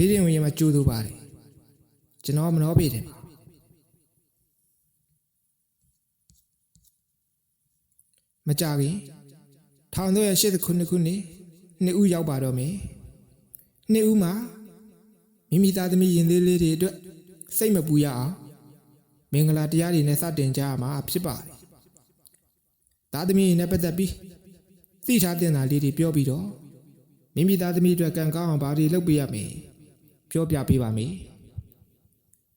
ဘေးရင်ဝင်ရမှာကြိုးသူပါတယ်ကျွန်တော်မနှောပေတယ်ပါမကြခင်1389ခုနှစ်နှစ်ဦးရောက်ပါတော့မယ်နှစ်ဦးမှာမိမိသားသမီးရင်သေးလေးတွေအတွက်စိတ်မပူရအောင်မင်္ဂလာတရားတွေနဲ့စတင်ကြရမှာဖြစ်ပါတယ်သားသမီးနဲ့ပတ်သက်ပြီးသိထားတဲ့နာလေးတွေပြောပြီးတော့မိမိသားသမီးအတွက်ကံကောင်းအောင်ဘာတွေလုပ်ပေးရမလဲ ပြောပြပေးပါမယ်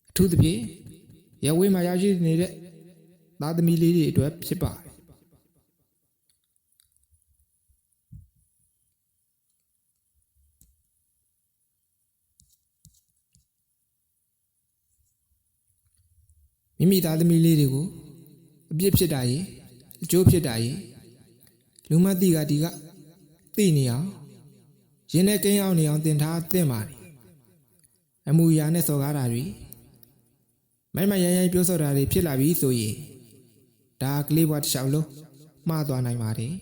အထူးသဖြင့်ရဝေးမှာရောက်ရှိနေတဲ့သားသမီးလေးတွေအတွက်ဖြစ်ပါတယ်မိမိသားသမီးလေးတွေကိုအပြစ်ဖြစ်တာရင်အကျိုးဖြစ်တာရင်လူမသိကဒီကသိနေအောင်ရင်းနဲ့ကိန်းအောင်နေအောင်တင်ထားသင့်ပါတယ် အမှုရာနဲ့စော်ကားတာတွေမိုက်မရိုင်းရိုင်းပြောစော်တာတွေဖြစ်လာပြီဆိုရင်ဒါကလေးဘွားတစ်လျှောက်လုံးမှားသွားနိုင်ပါတယ်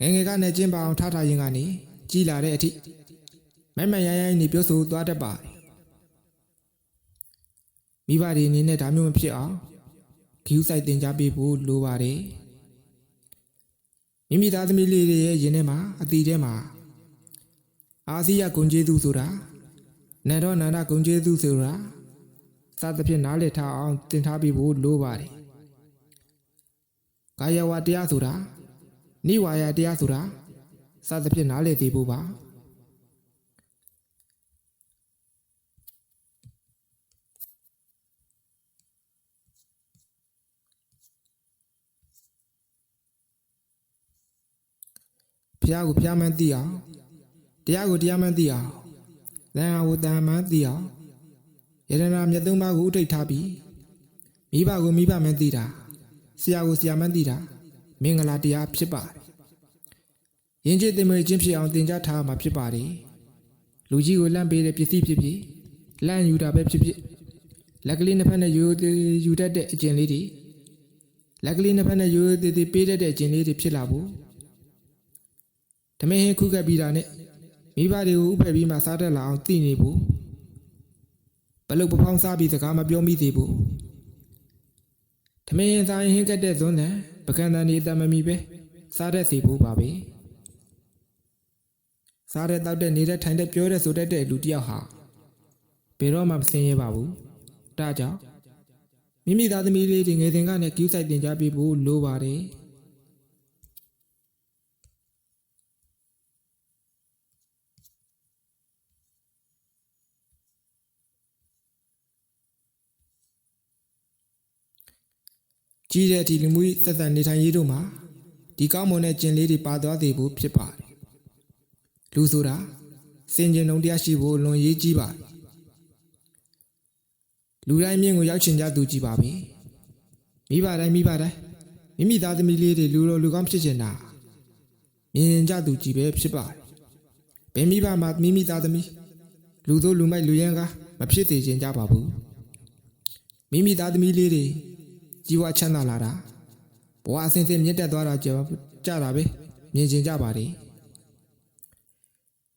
ငယ်ငယ်ကနဲ့ကျင်းပအောင်ထားထားရင်ကနေကြီးလာတဲ့အထိမိုက်မရိုင်းရိုင်းနေပြောဆိုသွားတတ်ပါတယ်မိဘတွေအနေနဲ့ဒါမျိုးမဖြစ်အောင်ဂယူးဆိုင်တင် जा ပေးဖို့လိုပါတယ်မိမိသားသမီးလေးတွေရဲ့ရင်ထဲမှာအတီထဲမှာအာစီယဂုံကျေးသူဆိုတာ နန္ဒောနန္ဒဂုံကျေးသူဆိုတာစသဖြင့်နားလည်ထားအောင်တင်ထားပေးဖို့လိုပါတယ်ကာယဝတရားဆိုတာနိဝါယတရားဆိုတာစသဖြင့်နားလည်သိဖို့ပါဘုရားကိုဘုရားမှန်းသိအောင်တရားကိုတရားမှန်းသိအောင် သံဃာကိုသံဃာမှန်းသိအောင်ယရနာမြတ်သုံးပါးကိုဥထိတ်ထားပြီးမိဘကိုမိဘမှန်းသိတာဆရာကိုဆရာမှန်းသိတာမင်္ဂလာတရားဖြစ်ပါတယ်ယဉ်ကျေးသင်္မေချင်းဖြစ်အောင်သင်ကြားထားမှာဖြစ်ပါတယ်လူကြီးကိုလန့်ပေးတဲ့ပစ္စည်းဖြစ်ဖြစ်လန့်ယူတာပဲဖြစ်ဖြစ်လက်ကလေးနှစ်ဖက်နဲ့ယူယူတတ်တဲ့အကျင့်လေးတွေလက်ကလေးနှစ်ဖက်နဲ့ယူသေးသေးပေးတတ်တဲ့အကျင့်လေးတွေဖြစ်လာဖို့ဓမင်းဟင်းခုကပ်ပြီးတာနဲ့ မိဘတွေကိုဥဖက်ပြီးမှစားတတ်လာအောင်သိနေဖို့ဘလုတ်ပဖောင်းစားပြီးစကားမပြောမိသေးဘူးဓမင်းဟင်းစားရင်ဟင်းကက်တဲ့ဇွန်းနဲ့ပကံတန်ဒီအတမမီပဲစားတတ်စီဖို့ပါပဲစားတဲ့တောက်တဲ့နေတဲ့ထိုင်တဲ့ပြောတဲ့ဆိုတတ်တဲ့လူတစ်ယောက်ဟာဘယ်တော့မှမစင်ရပါဘူးဒါကြောင့်မိမိသားသမီးလေးတွေငယ်စဉ်ကနဲ့ကျူးဆိုင်တင်ကြပေးဖို့လိုပါတယ် ကြီးတဲ့အထိလူမှုရေးသက်သက်နေထိုင်ရေးတို့မှာဒီကောင်းမွန်တဲ့ကျင့်လေးတွေပါသွားသေးဖို့ဖြစ်ပါတယ်လူဆိုတာစင်ကြင်လုံးတရားရှိဖို့လွန်ရေးကြီးပါတယ်လူတိုင်းမြင့်ကိုရောက်ချင်ကြသူကြီးပါပဲမိဘတိုင်းမိဘတိုင်းမိမိသားသမီးလေးတွေလူတော်လူကောင်းဖြစ်ချင်တာမြင်ကြသူကြီးပဲဖြစ်ပါတယ်ဘယ်မိဘမှမိမိသားသမီးလူတို့လူမိုက်လူရန်ကားမဖြစ်သေးခြင်းကြပါဘူးမိမိသားသမီးလေးတွေ ကြီးဝါချမ်းသာလာတာဘဝအစဉ်စဉ်မြင့်တက်သွားတာကြောကြတာပဲမြင်ကျင်ကြပါလေ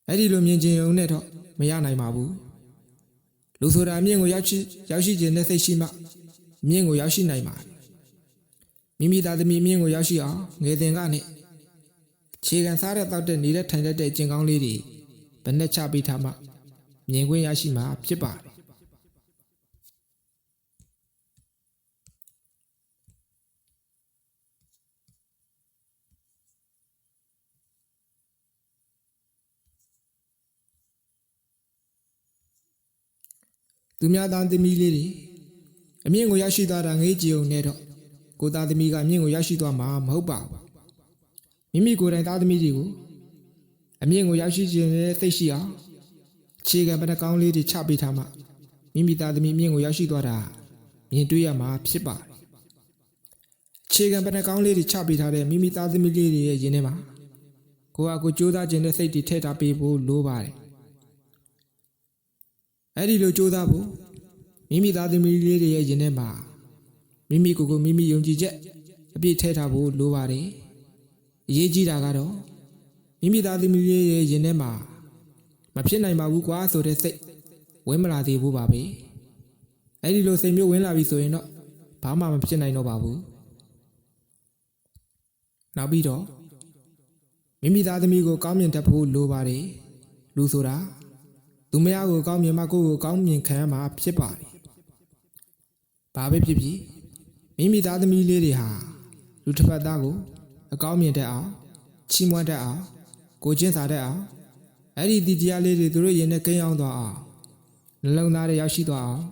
အဲ့ဒီလိုမြင်ကျင်ုံနဲ့တော့မရနိုင်ပါဘူးလူဆိုတာအမြင့်ကိုရောက်ရှိရောက်ရှိခြင်းနဲ့စိတ်ရှိမှမြင့်ကိုရောက်ရှိနိုင်ပါတယ်မိမိသားသမီးအမြင့်ကိုရောက်ရှိအောင်ငယ်စဉ်ကနေခြေခံစားတဲ့တောက်တဲ့နေတဲ့ထိုင်တတ်တဲ့အကျင့်ကောင်းလေးတွေဘယ်နဲ့ချပေးထားမှမြင်ခွင့်ရရှိမှာဖြစ်ပါတယ် သူများသားသမီးလေးတွေအမြင့်ကိုရောက်ရှိသွားတာငေးကြည်ုံနဲ့တော့ကိုသားသမီးကအမြင့်ကိုရောက်ရှိသွားမှာမဟုတ်ပါဘူးမိမိကိုယ်တိုင်သားသမီးတွေကိုအမြင့်ကိုရောက်ရှိခြင်းနဲ့သိရှိအောင်အခြေခံပဏကောင်းလေးတွေချပေးထားမှမိမိသားသမီးအမြင့်ကိုရောက်ရှိသွားတာမြင်တွေ့ရမှာဖြစ်ပါတယ်အခြေခံပဏကောင်းလေးတွေချပေးထားတဲ့မိမိသားသမီးလေးတွေရဲ့ယင်းထဲမှာကိုယ့်အကိုကြိုးစားခြင်းနဲ့စိတ်တွေထည့်ထားပေးဖို့လိုပါတယ် အဲ့ဒီလိုကြိုးစားဖို့မိမိသားသမီးလေးတွေရဲ့ရင်ထဲမှာမိမိကိုယ်ကိုမိမိယုံကြည်ချက်အပြည့်ထည့်ထားဖို့လိုပါတယ်အရေးကြီးတာကတော့မိမိသားသမီးလေးရဲ့ရင်ထဲမှာမဖြစ်နိုင်ပါဘူးကွာဆိုတဲ့စိတ်ဝင်မလာသေးဘူးပါပဲအဲ့ဒီလိုစိတ်မျိုးဝင်လာပြီဆိုရင်တော့ဘာမှမဖြစ်နိုင်တော့ပါဘူးနောက်ပြီးတော့မိမိသားသမီးကိုကောင်းမြင်တတ်ဖို့လိုပါတယ်လူဆိုတာ သူမယားကိုကောင်းမြင်မှကိုယ့်ကိုကောင်းမြင်ခံရမှာဖြစ်ပါတယ်ဘာပဲဖြစ်ဖြစ်မိမိသားသမီးလေးတွေဟာလူတစ်ဖက်သားကိုအကောင်းမြင်တတ်အောင်ချီးမွမ်းတတ်အောင်ကိုချင်းစာတတ်အောင်အဲ့ဒီဒီတရားလေးတွေသူတို့ရင်နဲ့ကိန်းအောင်သွားအောင်နှလုံးသားတွေရောက်ရှိသွားအောင်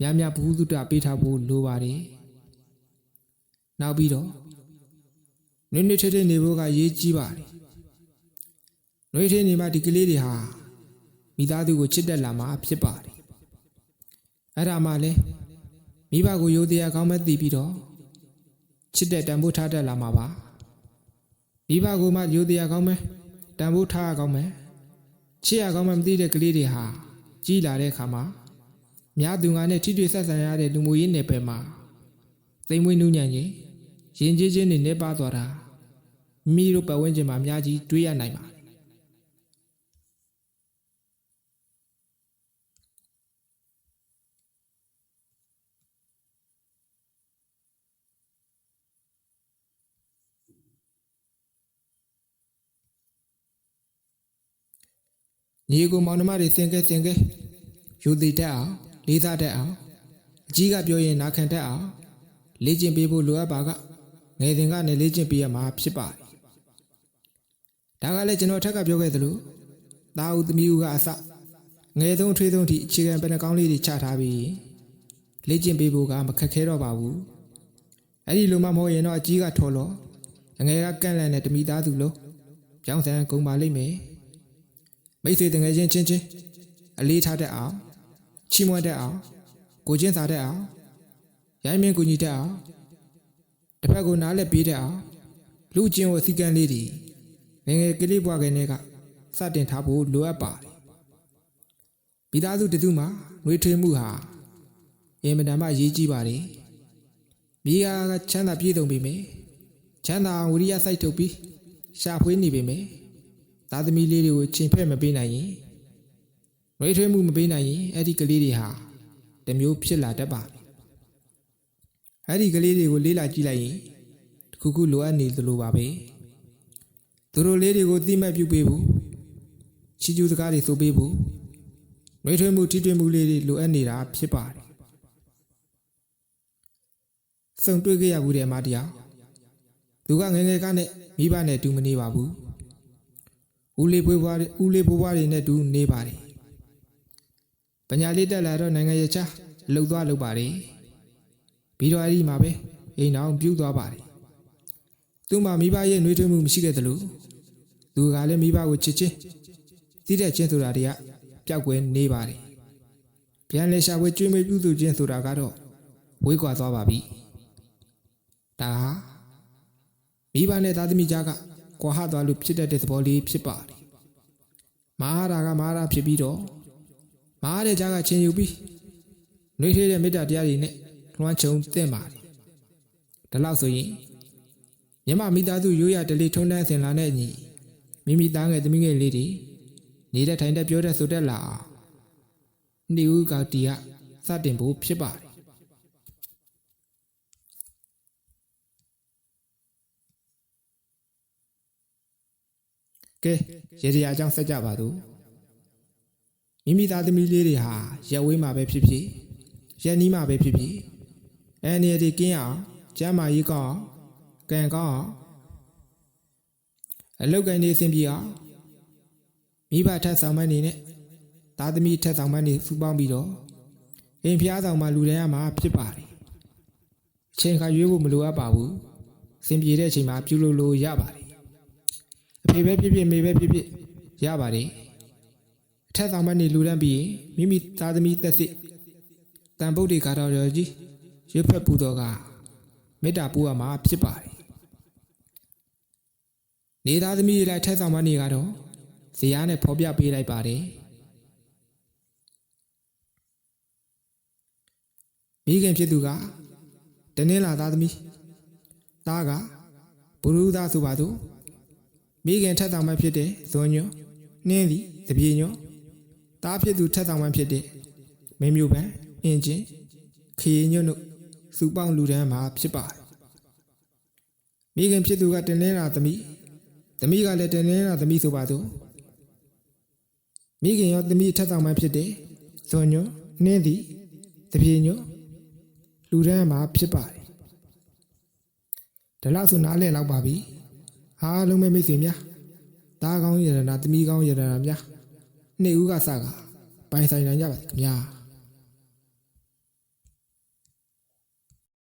များများဘုဟုတုတပေးထားဖို့လိုပါတယ်နောက်ပြီးတော့နွေ့နွေ့ထထနေဖို့ကရေးကြီးပါတယ်နွေ့ထနေမှဒီကလေးတွေဟာ မိသားစုကိုချစ်တတ်လာမှာဖြစ်ပါတယ်အဲ့ဒါမှလည်းမိဘကိုရိုသေရကောင်းမဲ့သိပြီးတော့ချစ်တဲ့တန်ဖိုးထားတတ်လာမှာပါမိဘကိုမှရိုသေရကောင်းမဲ့တန်ဖိုးထားရကောင်းမဲ့ချစ်ရကောင်းမဲ့မသိတဲ့ကလေးတွေဟာကြီးလာတဲ့အခါမှာများသူငါနဲ့ထိတွေ့ဆက်ဆံရတဲ့လူမှုရေးနယ်ပယ်မှာသိမ်မွေးနှူးညံ့ရင်ရင်ကျေးချင်းတွေနေပါသွားတာမိတို့ပတ်ဝန်းကျင်မှာအများကြီးတွေးရနိုင်ပါ ညီကိုမောင်နှမတွေသင်ခဲ့သင်ခဲ့ယူတည်တတ်အောင်လေးစားတတ်အောင်အကြီးကပြောရင်နာခံတတ်အောင်လေ့ကျင့်ပေးဖို့လိုအပ်ပါကငယ်စဉ်ကနေလေ့ကျင့်ပေးရမှာဖြစ်ပါတယ်ဒါကလည်းကျွန်တော်ထက်ကပြောခဲ့သလိုတာဦးသမီးဦးကအစငယ်ဆုံးထွေးဆုံးထိအခြေခံပဏ္ဍကောင်းလေးတွေချထားပြီးလေ့ကျင့်ပေးဖို့ကမခက်ခဲတော့ပါဘူးအဲ့ဒီလိုမှမဟုတ်ရင်တော့အကြီးကထော်လို့ငယ်ကကန့်လန့်တဲ့တမိသားစုလုံးကြောင်းစံကုန်ပါလိမ့်မယ် မိတ်ဆွေတငယ်ချင်းချင်းချင်းအလေးထားတတ်အောင်ချီးမွမ်းတတ်အောင်ကိုချင်းစားတတ်အောင်ရိုင်းမင်းကူညီတတ်အောင်တစ်ဖက်ကိုနားလက်ပေးတတ်အောင်လူချင်းကိုအစည်းကမ်းလေးတွေငယ်ငယ်ကလေးဘွားကနေကစတင်ထားဖို့လိုအပ်ပါတယ်မိသားစုတစုမှာနှွေးထွေးမှုဟာအင်မတန်မှအရေးကြီးပါတယ်မိယာကချမ်းသာပြည့်စုံပြီမယ်ချမ်းသာအောင်ဝိရိယစိုက်ထုတ်ပြီးရှာဖွေနေပြီမယ် သားသမီးလေးတွေကိုချိန်ဖက်မပေးနိုင်ရင်နှွေးထွေးမှုမပေးနိုင်ရင်အဲ့ဒီကလေးတွေဟာတမျိုးဖြစ်လာတတ်ပါတယ်အဲ့ဒီကလေးတွေကိုလေးလာကြည့်လိုက်ရင်တခုခုလိုအပ်နေသလိုပါပဲသူတို့လေးတွေကိုသိမှတ်ပြုပေးဖို့ချီကျူးစကားတွေဆိုပေးဖို့နှွေးထွေးမှုထိတွေ့မှုလေးတွေလိုအပ်နေတာဖြစ်ပါတယ်စုံတွေ့ခဲ့ရဘူးတဲ့မတရားသူကငယ်ငယ်ကနဲ့မိဘနဲ့တူမနေပါဘူး ဦးလေးပွေးပွားတွေဦးလေးပွေးပွားတွေနဲ့တူနေပါတယ်။ပညာလေးတက်လာတော့နိုင်ငံရခြားလှုပ်သွားလှုပ်ပါတယ်။ပြီးတော့အဲ့ဒီမှာပဲအိမ်အောင်ပြူးသွားပါတယ်။သူ့မှာမိဘရဲ့နှွေးထွေးမှုမရှိခဲ့သလိုသူကလည်းမိဘကိုချစ်ချင်းသိတဲ့ချင်းဆိုတာတွေကပျောက်ကွယ်နေပါတယ်။ပြန်လဲရှာဖွေကျွေးမွေးပြုစုခြင်းဆိုတာကတော့ဝေးကွာသွားပါပြီ။ဒါဟာမိဘနဲ့သားသမီးကြားက ကွာဟသွားလို့ဖြစ်တတ်တဲ့သဘောလေးဖြစ်ပါတယ်။မဟာရာကမဟာရာဖြစ်ပြီးတော့မဟာတဲ့ကြားကချင်းယူပြီးနှွေးထွေးတဲ့မေတ္တာတရားတွေနဲ့လွှမ်းခြုံသင့်ပါတယ်။ဒါလို့ဆိုရင်မြမမိသားစုရိုးရတလေးထုံးတန်းစင်လာတဲ့အညီမိမိသားငယ်သမီးငယ်လေးတွေနေတဲ့ထိုင်တဲ့ပြောတဲ့ဆိုတဲ့လာအောင်နေဦးကတီကစတင်ဖို့ဖြစ်ပါတယ် ကဲရေဒီယာအကြောင်းဆက်ကြပါစို့မိမိသားသမီးလေးတွေဟာရက်ဝေးမှာပဲဖြစ်ဖြစ်ရက်နီးမှာပဲဖြစ်ဖြစ်အန်ရဒီကင်းအောင်ကျမ်းမာရေးကောင်းအောင်ကံကောင်းအောင်အလောက်ကိုင်းနေစင်ပြေအောင်မိဘထက်ဆောင်မနေနဲ့သားသမီးထက်ဆောင်မနေစူပေါင်းပြီးတော့အိမ်ဖျားဆောင်မှလူတိုင်းရမှာဖြစ်ပါတယ်အချိန်ခါရွေးဖို့မလိုအပ်ပါဘူးစင်ပြေတဲ့အချိန်မှာပြုလုပ်လို့ရပါတယ် အဖေပဲဖြစ်ဖြစ်မေပဲဖြစ်ဖြစ်ရပါတယ်အထက်ဆောင်မနေလူတန်းပြီးရင်မိမိသားသမီးသက်စစ်တန်ဗုဒ္ဓေကာတော်ရောကြီးရွတ်ဖက်ပူတော်ကမေတ္တာပို့ရမှာဖြစ်ပါတယ်နေသားသမီးတွေလိုက်ထက်ဆောင်မနေကတော့ဇေယျနဲ့ဖော်ပြပေးလိုက်ပါတယ်မိခင်ဖြစ်သူကတနင်္လာသားသမီးသားကဘုရုသားဆိုပါတော့ မိခင်ထက်ဆောင်မဖြစ်တဲ့ဇွန်ညွနှင်းသည်တပြေညောတားဖြစ်သူထက်ဆောင်မှဖြစ်တဲ့မင်းမျိုးပန်အင်ဂျင်ခရီညွတ်တို့စူပေါင်းလူတန်းမှာဖြစ်ပါတယ်မိခင်ဖြစ်သူကတင်နေတာသမီးသမီးကလည်းတင်နေတာသမီးဆိုပါတော့မိခင်ရောသမီးထက်ဆောင်မှဖြစ်တဲ့ဇွန်ညွတ်နှင်းသည်တပြေညောလူတန်းမှာဖြစ်ပါတယ်ဒါလောက်ဆိုနားလည်လောက်ပါပြီ အားလုံးပဲမိတ်ဆွေများသားကောင်းယရနာသမီးကောင်းယရနာများနှစ်ဦးကစကပိုင်ဆိုင်နိုင်ကြပါစေခင်ဗျာ